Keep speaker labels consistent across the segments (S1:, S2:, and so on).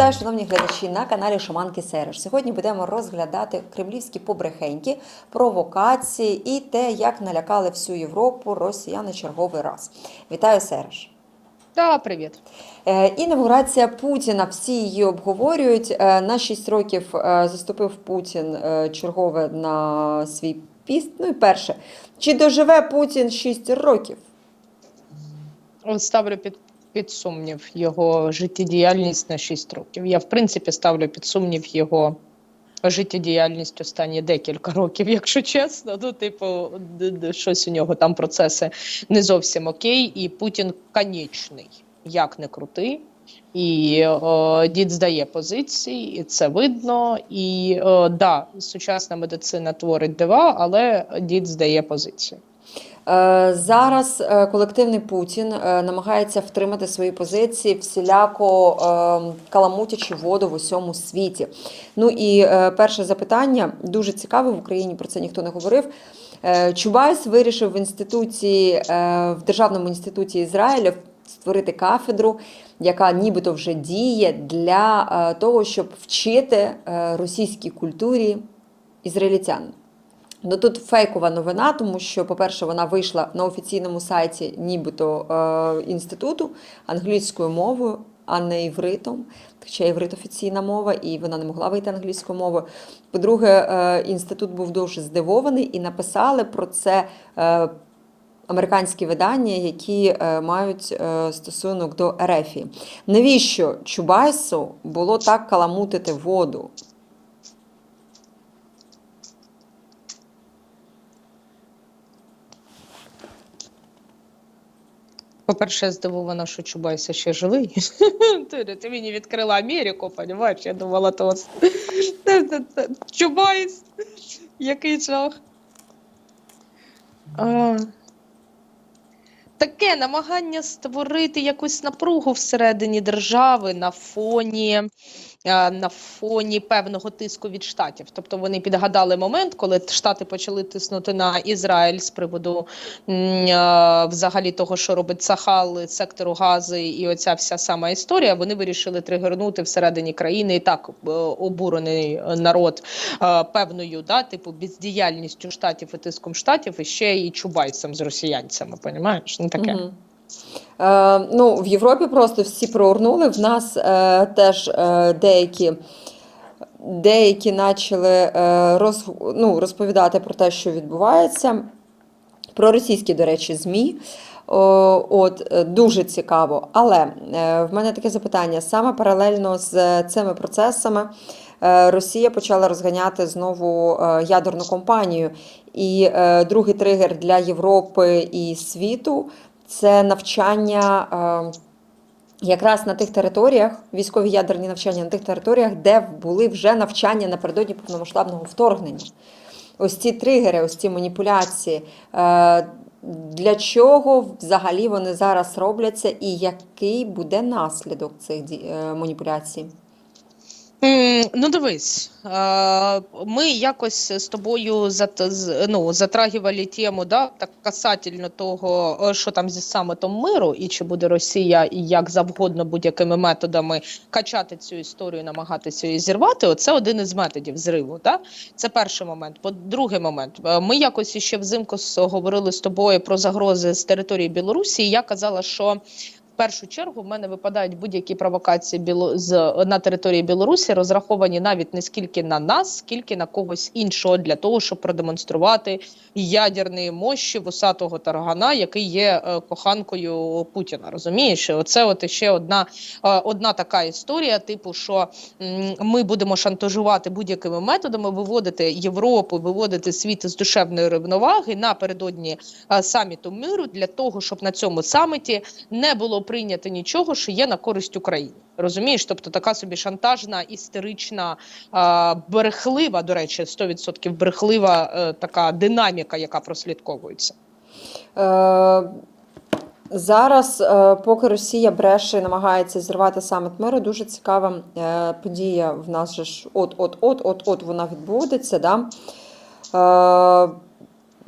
S1: Вітаю, шановні глядачі на каналі Шаманки Сереж. Сьогодні будемо розглядати кремлівські побрехеньки, провокації і те, як налякали всю Європу росіяни черговий раз. Вітаю, Сереж.
S2: Да, привіт.
S1: Е, Інавгурація Путіна. Всі її обговорюють. Е, На 6 років е, заступив Путін чергове на свій піст. Ну і перше, чи доживе Путін 6 років?
S2: Ставлю під, під сумнів його життєдіяльність на 6 років. Я, в принципі, ставлю під сумнів його життєдіяльність останні декілька років, якщо чесно. Ну, типу, щось у нього там процеси не зовсім окей, і Путін конечний, як не крутий. І е, дід здає позиції, і це видно. І е, да, сучасна медицина творить дива, але дід здає позиції.
S1: Е, Зараз е, колективний Путін е, намагається втримати свої позиції, всіляко каламутячи воду в усьому світі. Ну і перше запитання дуже цікаве в Україні. Про це ніхто не говорив. Чубайс вирішив в інституції в державному інституті Ізраїля створити кафедру, яка нібито вже діє для того, щоб вчити російській культурі ізраїльтян. Ну тут фейкова новина, тому що, по-перше, вона вийшла на офіційному сайті, нібито е, інституту англійською мовою, а не івритом. Хоча іврит офіційна мова, і вона не могла вийти англійською мовою. По-друге, е, інститут був дуже здивований і написали про це. Е, Американські видання, які е, мають е, стосунок до Ерефії. Навіщо Чубайсу було так каламутити воду?
S2: По-перше, я здивована, що Чубайса ще живий. ти, ти мені відкрила Америку, понімаєш? Я думала, то Чубайс. Який жах. А, Таке намагання створити якусь напругу всередині держави на фоні, на фоні певного тиску від штатів. Тобто вони підгадали момент, коли штати почали тиснути на Ізраїль з приводу е, взагалі того, що робить Сахал, сектору Гази, і оця вся сама історія. Вони вирішили тригернути всередині країни і так е, обурений народ е, певною, да, типу, бездіяльністю штатів і тиском штатів, і ще і чубайцем з росіянцями. Понімаєш? Ну таке.
S1: Мгм. Е, ну, в Європі просто всі проурнули. В нас е, теж е, деякі, деякі почали роз, ну, розповідати про те, що відбувається. Про російські, до речі, ЗМІ. От, дуже цікаво. Але в мене таке запитання: саме паралельно з цими процесами Росія почала розганяти знову ядерну компанію. І другий тригер для Європи і світу це навчання. Е, Якраз на тих територіях, військові ядерні навчання на тих територіях, де були вже навчання напередодні повномасштабного вторгнення. Ось ці тригери, ось ці маніпуляції. Е, Для чого взагалі вони зараз робляться, і який буде наслідок цих е, маніпуляцій?
S2: Ну, дивись, ми якось з тобою ну, затрагивали тему, да, так касательно того, е, що там зі самітом миру, і чи буде Росія і як завгодно будь-якими методами качати цю історію, намагатися її зірвати. Оце один із методів зриву. Да? Це перший момент. По другий момент, е, ми якось ще взимку говорили з тобою про загрози з території Білорусі. і Я казала, що першу чергу в мене випадають будь-які провокації біло з на території Білорусі, розраховані навіть не скільки на нас, скільки на когось іншого для того, щоб продемонструвати ядерні мощі вусатого таргана, який є е, коханкою Путіна. Розумієш, оце от ще одна, е, одна така історія, типу, що ми будемо шантажувати будь-якими методами, виводити Європу, виводити світ з душевної рівноваги напередодні е, саміту миру для того, щоб на цьому саміті не було прийнято нічого, що є на користь Україні. Розумієш, тобто така собі шантажна, істерична, а, брехлива, до речі, 100% брехлива е, така динаміка, яка прослідковується.
S1: Е, Зараз, е, поки Росія бреше і намагається зірвати саміт миру, дуже цікава е, подія в нас же ж от-от-от, от-от вона відбудеться. Да? Е,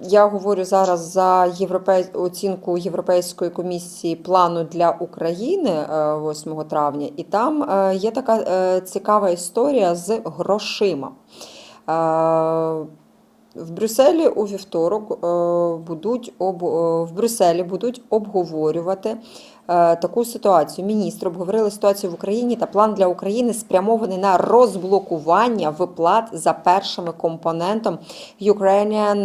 S1: Я говорю зараз за європей... оцінку Європейської комісії плану для України е, 8 травня, і там е, є така е, цікава історія з грошима. В Брюсселі у вівторок е, будуть об... е, в Брюсселі будуть обговорювати е, таку ситуацію. Міністри обговорили ситуацію в Україні та план для України спрямований на розблокування виплат за першими компонентом Ukrainian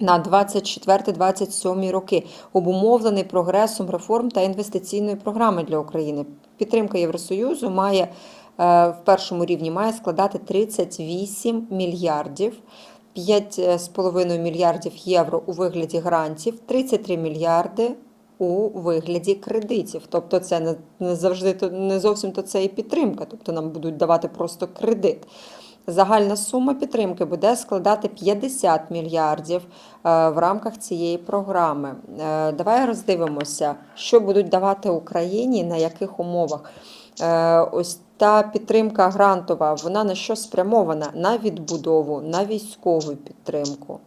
S1: на 24-27 роки, обумовлений прогресом реформ та інвестиційної програми для України. Підтримка Євросоюзу має в першому рівні має складати 38 мільярдів. 5,5 мільярдів євро у вигляді грантів, 33 мільярди у вигляді кредитів. Тобто це не, завжди не зовсім то це і підтримка, тобто нам будуть давати просто кредит. Загальна сума підтримки буде складати 50 мільярдів е, в рамках цієї програми. Е, Давай роздивимося, що будуть давати Україні, на яких умовах. Е, Ось та підтримка грантова, вона на що спрямована? На відбудову, на військову підтримку.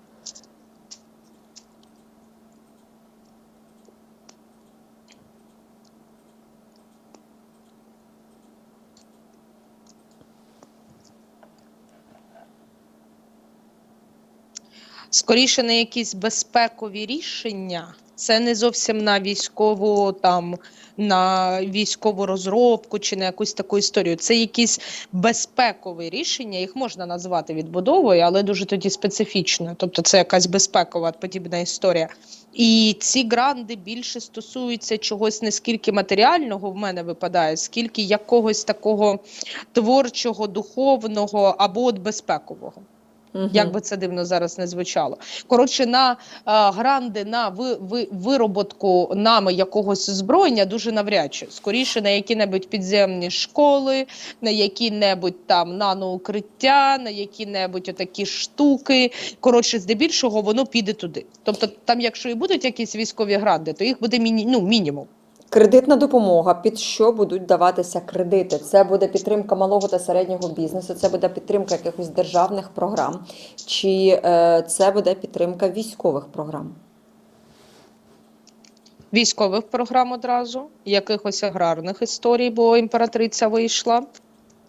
S2: скоріше на якісь безпекові рішення. Це не зовсім на військову там на військову розробку чи на якусь таку історію. Це якісь безпекові рішення. Їх можна назвати відбудовою, але дуже тоді специфічно. Тобто, це якась безпекова подібна історія. І ці гранди більше стосуються чогось не скільки матеріального в мене випадає, скільки якогось такого творчого, духовного або от безпекового.
S1: Мгм.
S2: Як би це дивно зараз не звучало. Коротше, на е, гранди на ви, ви, вироботку нами якогось озброєння дуже навряд чи. Скоріше на які-небудь підземні школи, на які-небудь там наноукриття, на які-небудь отакі штуки. Коротше, здебільшого воно піде туди. Тобто, там, якщо і будуть якісь військові гранди, то їх буде міні, ну, мінімум.
S1: Кредитна допомога, під що будуть даватися кредити? Це буде підтримка малого та середнього бізнесу, це буде підтримка якихось державних програм, чи е, це буде підтримка військових програм?
S2: Військових програм одразу, якихось аграрних історій, бо імператриця вийшла.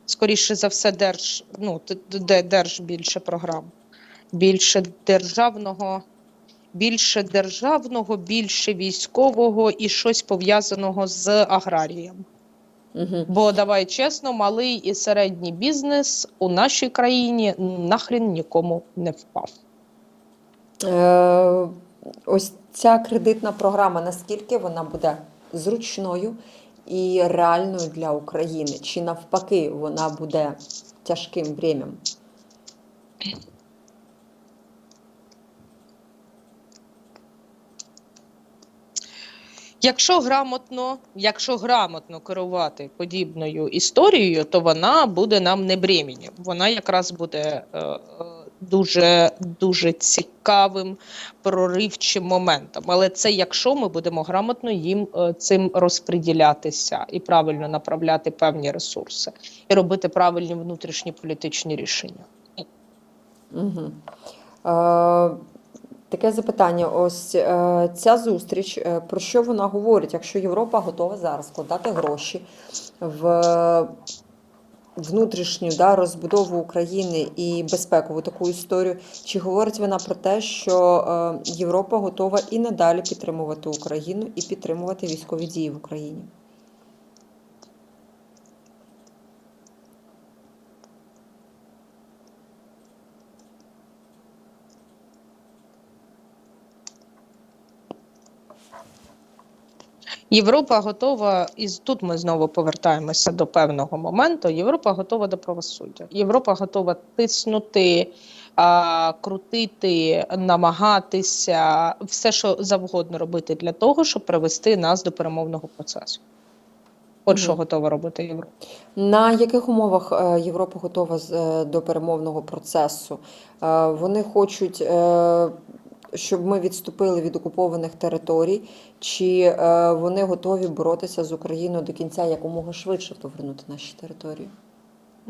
S2: Скоріше за все, держ, ну, де держ більше програм. Більше державного, більше державного, більше військового і щось пов'язаного з аграрієм.
S1: Угу.
S2: Бо давай чесно, малий і середній бізнес у нашій країні нахрен нікому не впав.
S1: Е, ось ця кредитна програма, наскільки вона буде зручною і реальною для України? Чи навпаки вона буде тяжким бремем?
S2: Якщо грамотно, якщо грамотно керувати подібною історією, то вона буде нам не бремені. Вона якраз буде е, е, дуже дуже цікавим проривчим моментом. Але це якщо ми будемо грамотно їм е, цим розподілятися і правильно направляти певні ресурси, і робити правильні внутрішні політичні рішення.
S1: Угу. Е, таке запитання: ось е, ця зустріч, е, про що вона говорить? Якщо Європа готова зараз вкладати гроші в внутрішню да, розбудову України і безпекову таку історію, чи говорить вона про те, що е, Європа готова і надалі підтримувати Україну і підтримувати військові дії в Україні?
S2: Європа готова, і тут ми знову повертаємося до певного моменту. Європа готова до правосуддя. Європа готова тиснути, а, крутити, намагатися все, що завгодно робити для того, щоб привести нас до перемовного процесу. От що готова робити Європа.
S1: На яких умовах е, Європа готова е, до перемовного процесу? Е, Вони хочуть, щоб ми відступили від окупованих територій, чи е, вони готові боротися з Україною до кінця якомога швидше повернути наші території?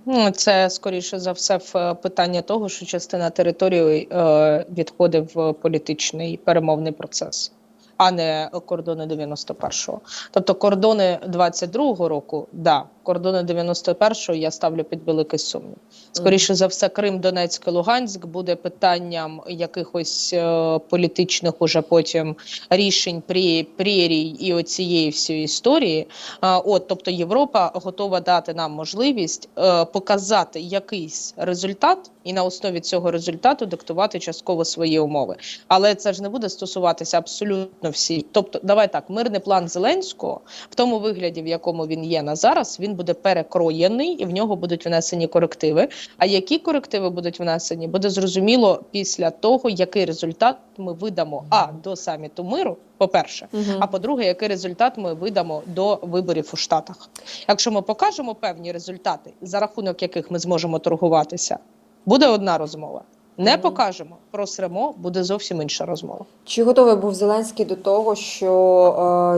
S2: Ну, Це скоріше за все в питання того, що частина території е, відходить в політичний перемовний процес, а не кордони 91-го. Тобто кордони 22-го року, да, кордони 91-го я ставлю під великий сумнів. Скоріше за все, Крим, Донецьк і Луганськ буде питанням якихось е, політичних уже потім рішень прі, прерій і оцієї всієї історії. А, От, тобто Європа готова дати нам можливість е, показати якийсь результат і на основі цього результату диктувати частково свої умови. Але це ж не буде стосуватися абсолютно всі. Тобто, давай так, мирний план Зеленського в тому вигляді, в якому він є на зараз, він буде перекроєний і в нього будуть внесені корективи. А які корективи будуть внесені, буде зрозуміло після того, який результат ми видамо а до саміту миру. По-перше,
S1: Мгм.
S2: а по-друге, який результат ми видамо до виборів у Штатах. Якщо ми покажемо певні результати, за рахунок яких ми зможемо торгуватися, буде одна розмова. Не покажемо, просремо, буде зовсім інша розмова.
S1: Чи готовий був Зеленський до того, що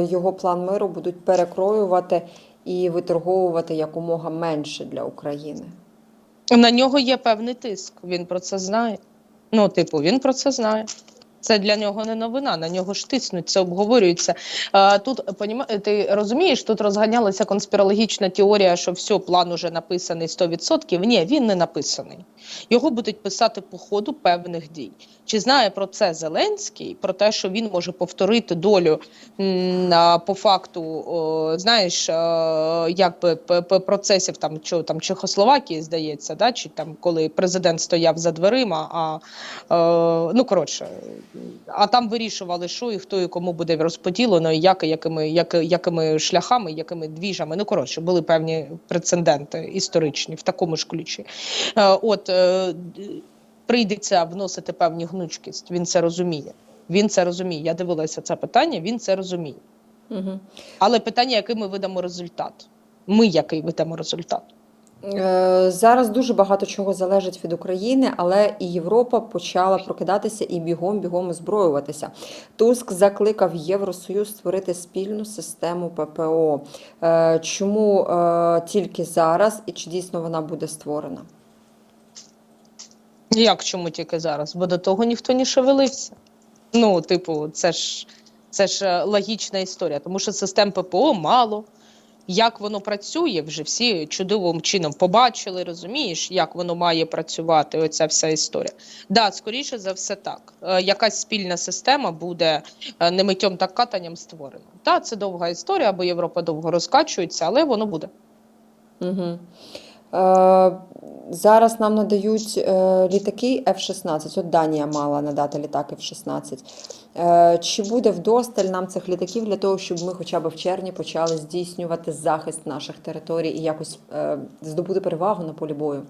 S1: е, його план миру будуть перекроювати і виторговувати якомога менше для України?
S2: На нього є певний тиск. Він про це знає. Ну, типу, він про це знає. Це для нього не новина, на нього ж тиснуть, це обговорюється. Тут ти розумієш, тут розганялася конспірологічна теорія, що все, план уже написаний 100%. Ні, він не написаний. Його будуть писати по ходу певних дій. Чи знає про це Зеленський? Про те, що він може повторити долю по факту, знаєш, якби процесів там, що там Чехословакії, здається, да? чи там коли президент стояв за дверима, а е, ну коротше, а там вирішували, що і хто і кому буде розподілено, і як, і якими, як, якими шляхами, якими двіжами. Ну коротше, були певні прецеденти історичні в такому ж ключі. Е, от е, прийдеться вносити певні гнучкість. Він це розуміє. Він це розуміє. Я дивилася це питання. Він це розуміє.
S1: Угу.
S2: Але питання, який ми видамо результат? Ми який видамо результат?
S1: Е, Зараз дуже багато чого залежить від України, але і Європа почала прокидатися і бігом бігом озброюватися. Туск закликав Євросоюз створити спільну систему ППО. Е, Чому е, тільки зараз і чи дійсно вона буде створена?
S2: Як чому тільки зараз? Бо до того ніхто не шевелився. Ну, типу, це ж це ж логічна історія, тому що систем ППО мало. Як воно працює, вже всі чудовим чином побачили, розумієш, як воно має працювати, оця вся історія. Да, скоріше за все так. Е, якась спільна система буде е, не миттєм та катанням створена. Так, це довга історія, бо Європа довго розкачується, але воно буде.
S1: Угу. Е, зараз нам надають е, літаки F-16. От Данія мала надати літак F-16. Е, чи буде вдосталь нам цих літаків для того, щоб ми хоча б в червні почали здійснювати захист наших територій і якось е, здобути перевагу на полі бою?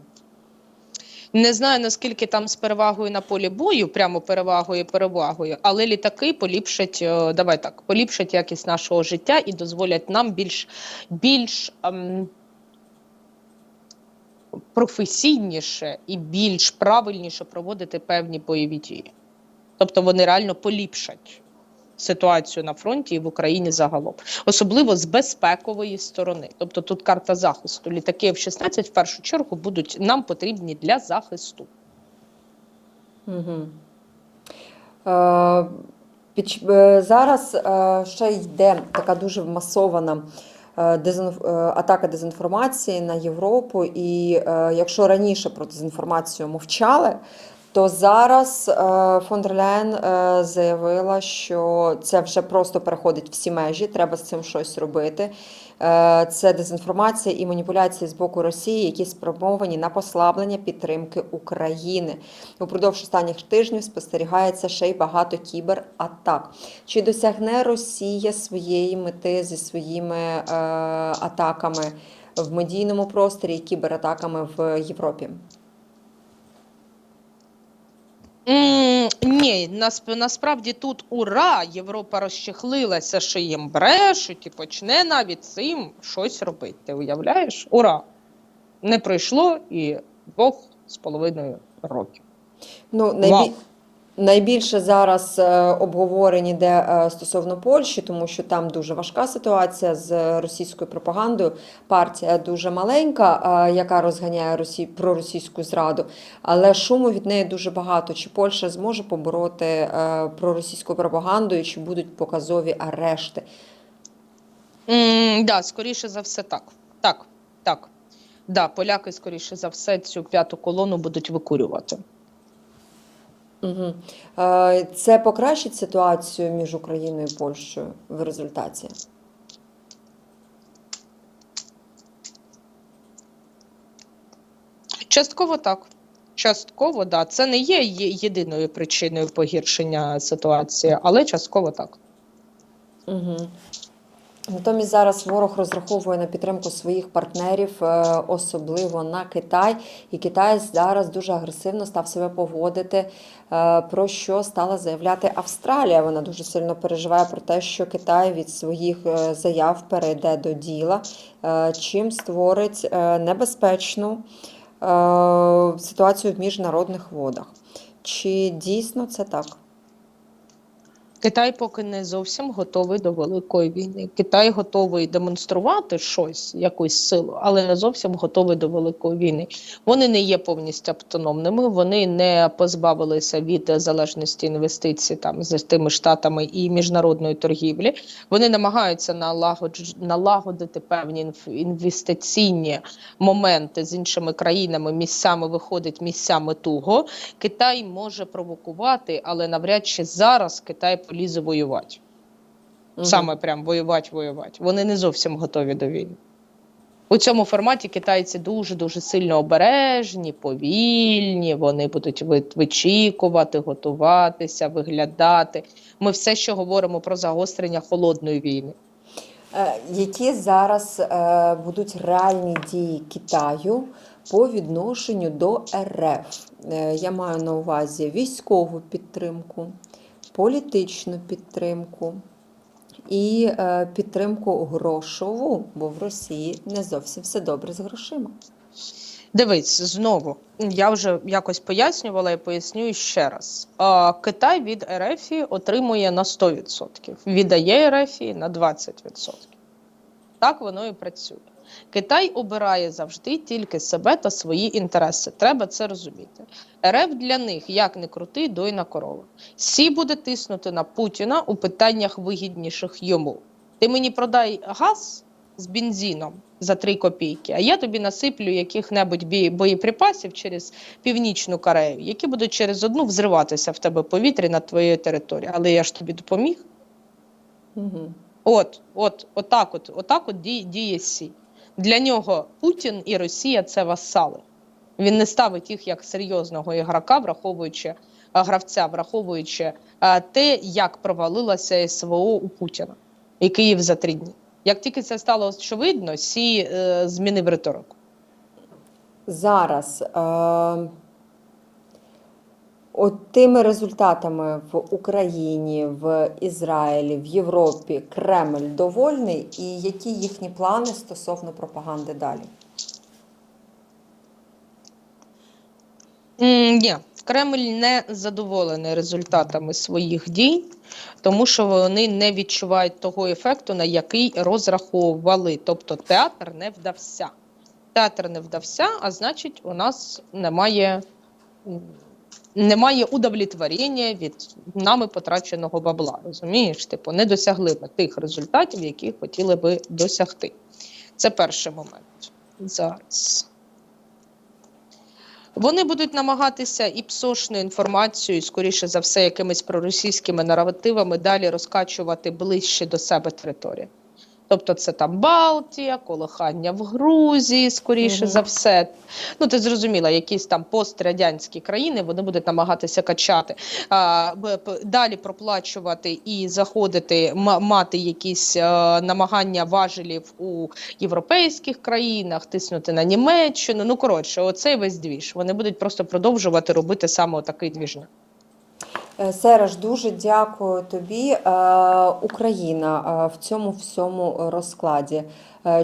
S2: Не знаю наскільки там з перевагою на полі бою, прямо перевагою перевагою, але літаки поліпшать, е, давай так, поліпшать якість нашого життя і дозволять нам більш більш ем, професійніше і більш правильніше проводити певні бойові дії. Тобто вони реально поліпшать ситуацію на фронті і в Україні загалом, особливо з безпекової сторони. Тобто тут карта захисту. Літаки F-16 в першу чергу будуть нам потрібні для захисту.
S1: Угу. Е, під, е, зараз е, ще йде така дуже масована е, дезінф, е, атака дезінформації на Європу. І е, якщо раніше про дезінформацію мовчали, то зараз е, фон дер Ляєн е, заявила, що це вже просто переходить всі межі, треба з цим щось робити. Е, Це дезінформація і маніпуляції з боку Росії, які спрямовані на послаблення підтримки України. Упродовж останніх тижнів спостерігається ще й багато кібератак. Чи досягне Росія своєї мети зі своїми е, атаками в медійному просторі і кібератаками в Європі?
S2: Ні, нас, насправді тут ура! Європа розчехлилася, що їм брешуть і почне навіть цим щось робити. Ти уявляєш? Ура! Не пройшло і двох з половиною років.
S1: Ну, найбі...
S2: Вау.
S1: Найбільше зараз е, обговорень іде е, стосовно Польщі, тому що там дуже важка ситуація з російською пропагандою. Партія дуже маленька, е, яка розганяє росі... проросійську зраду, але шуму від неї дуже багато. Чи Польща зможе побороти проросійську пропаганду, і чи будуть показові арешти?
S2: М, да, скоріше за все, так. Так, так. Да, поляки, скоріше за все, цю п'яту колону будуть викурювати.
S1: Угу. Це покращить ситуацію між Україною і Польщею в результаті?
S2: Частково так. Частково, да. Це не є- єдиною причиною погіршення ситуації, але частково так.
S1: Угу. Натомість зараз ворог розраховує на підтримку своїх партнерів, е, особливо на Китай. І Китай зараз дуже агресивно став себе поводити, е, про що стала заявляти Австралія. Вона дуже сильно переживає про те, що Китай від своїх е, заяв перейде до діла, чим створить небезпечну ситуацію в міжнародних водах. Чи дійсно це так?
S2: Китай поки не зовсім готовий до великої війни. Китай готовий демонструвати щось, якусь силу, але не зовсім готовий до великої війни. Вони не є повністю автономними, вони не позбавилися від залежності інвестицій там з тими штатами і міжнародної торгівлі. Вони намагаються налагодж... налагодити певні інвестиційні моменти з іншими країнами. Місцями виходить місцями туго. Китай може провокувати, але навряд чи зараз Китай полізе воювати.
S1: Мгм.
S2: Саме прям воювати, воювати. Вони не зовсім готові до війни. У цьому форматі китайці дуже дуже сильно обережні, повільні. Вони будуть вичікувати, готуватися, виглядати. Ми все, що говоримо про загострення холодної війни.
S1: Е, Які зараз е, будуть реальні дії Китаю по відношенню до РФ? Е, Я маю на увазі військову підтримку, політичну підтримку і е, підтримку грошову, бо в Росії не зовсім все добре з грошима.
S2: Дивись, знову я вже якось пояснювала і поясню ще раз. А, Китай від РФ отримує на 100%, віддає РФ на 20%. Так воно і працює. Китай обирає завжди тільки себе та свої інтереси. Треба це розуміти. РФ для них, як не крути, дойна корова. Сі буде тиснути на Путіна у питаннях вигідніших йому. Ти мені продай газ з бензином за 3 копійки, а я тобі насиплю яких-небудь боєприпасів через Північну Корею, які будуть через одну взриватися в тебе в повітрі на твоїй території. Але я ж тобі допоміг.
S1: Угу.
S2: От, от, отак, от, отак от діє Сі. Для нього Путін і Росія це васали. Він не ставить їх як серйозного ігрока, враховуючи гравця, враховуючи те, як провалилася СВО у Путіна і Київ за три дні. Як тільки це стало очевидно, Сі е, змінив риторику.
S1: Зараз е, от тими результатами в Україні, в Ізраїлі, в Європі Кремль довольний, і які їхні плани стосовно пропаганди далі?
S2: Ні, Кремль не задоволений результатами своїх дій, тому що вони не відчувають того ефекту, на який розраховували. Тобто театр не вдався. Театр не вдався, а значить, у нас немає, немає удовлетворення від нами потраченого бабла. Розумієш? Типу, не досягли ми тих результатів, які хотіли би досягти. Це перший момент. Зараз. Вони будуть намагатися і псошною інформацією, скоріше за все, якимись проросійськими наративами далі розкачувати ближче до себе території. Тобто це там Балтія, колихання в Грузії, скоріше
S1: Мгм.
S2: за все. Ну, ти зрозуміла, якісь там пострадянські країни вони будуть намагатися качати, а, далі проплачувати і заходити, ма- мати якісь е, намагання важелів у європейських країнах, тиснути на Німеччину. Ну коротше, оцей весь двіж. Вони будуть просто продовжувати робити саме такий двіж.
S1: Е, Сереж, дуже дякую тобі. Е, Україна е, в цьому всьому розкладі.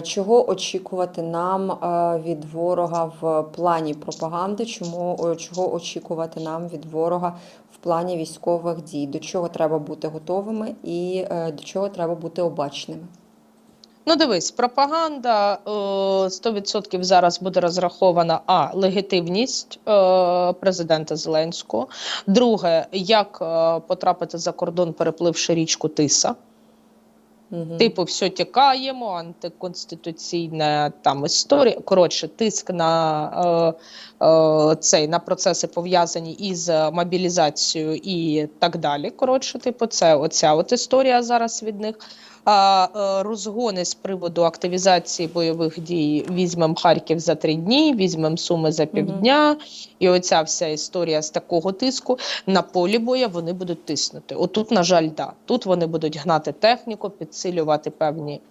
S1: Чого очікувати нам від ворога в плані пропаганди? Чому чого очікувати нам від ворога в плані військових дій? До чого треба бути готовими і до чого треба бути обачними?
S2: Ну, дивись, пропаганда е, 100% зараз буде розрахована а легітимність е, президента Зеленського. Друге, як е, потрапити за кордон, перепливши річку Тиса.
S1: Мгм.
S2: Типу, все тікаємо, антиконституційна там історія. Коротше, тиск на е, е, цей на процеси пов'язані із мобілізацією і так далі. Коротше, типу, це оця от історія зараз від них. А е, розгони з приводу активізації бойових дій візьмемо Харків за три дні, візьмемо Суми за півдня, і оця вся історія з такого тиску на полі боя вони будуть тиснути. Отут, на жаль, да. Тут вони будуть гнати техніку, підсилювати певні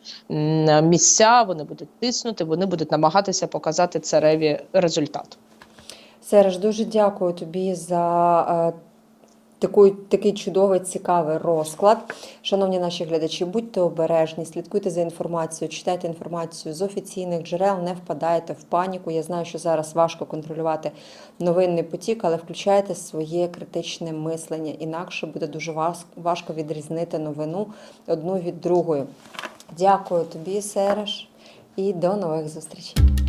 S2: місця. Вони будуть тиснути, вони будуть намагатися показати цареві результат.
S1: Сереж, дуже дякую тобі за таку, такий чудовий, цікавий розклад. Шановні наші глядачі, будьте обережні, слідкуйте за інформацією, читайте інформацію з офіційних джерел, не впадайте в паніку. Я знаю, що зараз важко контролювати новинний потік, але включайте своє критичне мислення. Інакше буде дуже важко відрізнити новину одну від другої. Дякую тобі, Сереж, і до нових зустрічей.